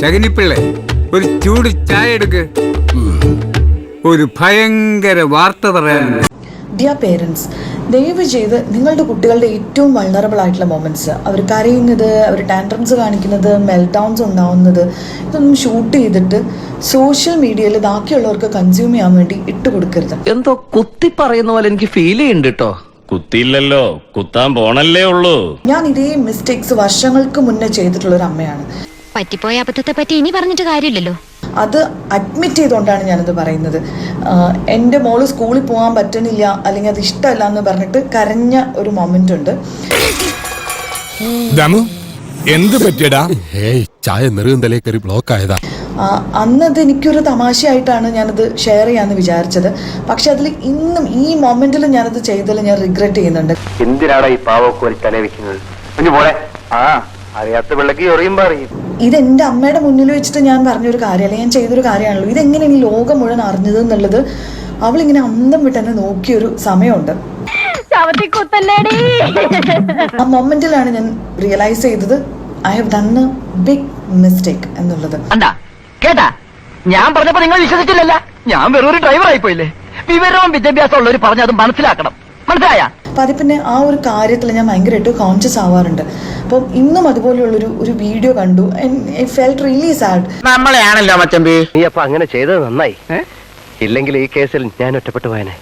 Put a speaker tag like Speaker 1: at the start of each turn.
Speaker 1: ശകനിപ്പിള്ളേ ഒരു ചൂട് ചായ എടുക്ക്. ഒരു ഭയങ്കര വാർത്ത പറയാനുണ്ട്
Speaker 2: ഡിയർ പേരൻസ് ദയവ് ചെയ്ത് നിങ്ങളുടെ കുട്ടികളുടെ ഏറ്റവും വൾണറബിൾ ആയിട്ടുള്ള മൊമെന്റ്സ് അവർ കരയുന്നത് അവർ ടാൻഡ്രംസ് കാണിക്കുന്നത് മെൽഡൗൺസ് ഉണ്ടാവുന്നത് ഇതൊന്നും ഷൂട്ട് ചെയ്തിട്ട് സോഷ്യൽ മീഡിയയിൽ ബാക്കിയുള്ളവർക്ക് കൺസ്യൂം ചെയ്യാൻ വേണ്ടി ഇട്ട് കൊടുക്കരുത്.
Speaker 3: എന്തോ കുത്തി പറയുന്ന പോലെ എനിക്ക് ഫീൽ ചെയ്യുന്നുണ്ട് കേട്ടോ
Speaker 4: കുത്തില്ലല്ലോ കുത്താൻ പോണല്ലേ ഉള്ളൂ.
Speaker 2: ഞാൻ ഇതേ മിസ്റ്റേക്സ് വർഷങ്ങൾക്ക് മുന്നേ ചെയ്തിട്ടുള്ള ഒരു അമ്മയാണ്.
Speaker 5: പറ്റിപ്പോയ അബദ്ധത്തെ പറ്റി ഇനി പറഞ്ഞിട്ട് കാര്യമില്ലല്ലോ.
Speaker 2: അത് അഡ്മിറ്റ് ചെയ്തുകൊണ്ടാണ് ഞാനത് പറയുന്നത്. എന്റെ മോൾ സ്കൂളിൽ പോകാൻ പറ്റുന്നില്ല അല്ലെങ്കിൽ അത് ഇഷ്ടമല്ല എന്ന് പറഞ്ഞിട്ട് കരഞ്ഞ ഒരു മൊമെന്റ് ഉണ്ട്.
Speaker 6: ദമു എന്ത് പറ്റിയടാ? ചായ നെറുകന്തലേ കയറി ബ്ലോക്ക് ആയതാ.
Speaker 2: അന്നത് എനിക്കൊരു തമാശയായിട്ടാണ് ഞാനത് ഷെയർ ചെയ്യാമെന്ന് വിചാരിച്ചത്. പക്ഷെ അതിൽ ഇന്നും ഈ മൊമെന്റിൽ ഞാനത് ചെയ്തതിൽ ഞാൻ റിഗ്രറ്റ് ചെയ്യുന്നുണ്ട്.
Speaker 7: എന്തിനാടാ ഈ പാവക്കോരി തലേ തല വെക്കുന്നത് അറിയാത്ത പിള്ളക്ക് എറിയുമ്പോ അറിയും
Speaker 2: ഇത് എന്റെ അമ്മയുടെ മുന്നിൽ വെച്ചിട്ട് ഞാൻ പറഞ്ഞൊരു കാര്യമല്ല ഞാൻ ചെയ്തൊരു കാര്യമാണല്ലോ. ഇതെങ്ങനെയാണ് ഈ ലോകം മുഴുവൻ അറിഞ്ഞത് എന്നുള്ളത് അവളിങ്ങനെ അന്തം വിട്ട് എന്നെ നോക്കിയൊരു സമയമുണ്ട്. ആ മൊമെന്റിലാണ് ഞാൻ റിയലൈസ് ചെയ്തത് I have done a big mistake എന്നുള്ളത്.
Speaker 3: കേട്ടാ? ഞാൻ പറഞ്ഞപ്പോ നിങ്ങൾ വിശ്വസിച്ചില്ലല്ല. ഞാൻ വെറും ഒരു ഡ്രൈവർ ആയിപ്പോയില്ലേ? വിവരവും വിദ്യാഭ്യാസം ഉള്ളവർ പറഞ്ഞത് മനസ്സിലാക്കണം. മനസ്സിലായ?
Speaker 2: അപ്പം അതിൽ പിന്നെ ആ ഒരു കാര്യത്തിൽ ഞാൻ ഭയങ്കരമായിട്ട് കോൺഷ്യസ് ആവാറുണ്ട്. അപ്പം ഇന്നും അതുപോലെയുള്ളൊരു ഒരു വീഡിയോ കണ്ടു. ഐ ഫെൽറ്റ് റിയലി സാഡ്
Speaker 3: നമ്മളെയാണല്ലോ മച്ചമ്പി.
Speaker 7: നീ അപ്പൊ അങ്ങനെ ചെയ്തത് നന്നായി. ഇല്ലെങ്കിൽ ഈ കേസിൽ ഞാൻ ഒറ്റപ്പെട്ടു പോയനെ.